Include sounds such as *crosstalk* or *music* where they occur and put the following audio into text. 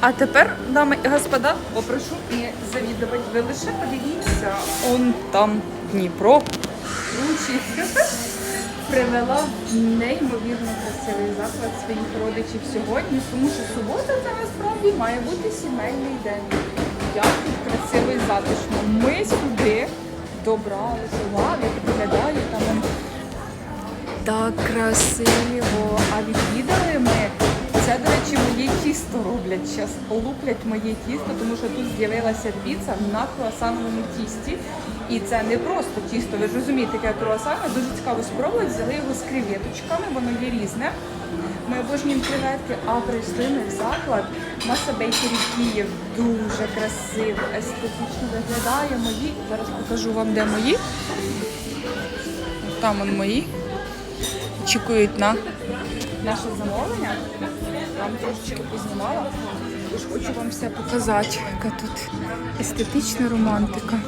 А тепер, дами і господа, попрошу не завідувати. Ви лише подивіться, он там Дніпро. *laughs* Привела неймовірно красивий заклад своїх родичів сьогодні, тому що субота це насправді має бути сімейний день. Як тут красиво і затишно. Ми сюди добралися. Вау, як там. так красиво. А відвідали тісто роблять зараз. Луплять моє тісто, тому що тут з'явилася піца на круасановому тісті. І це не просто тісто, ви ж розумієте, яке круасане. Дуже цікаво спробувати. Взяли його з креветочками, воно є різне. Ми обожнюємо креветки, а прийшли ми в заклад. Маса Бейкері Київ дуже красиво, естетично виглядає. Мої. Зараз покажу вам, де мої. Там он мої очікують на наше замовлення. Вам трошечки познімала. Хочу вам все показати, яка тут естетична романтика.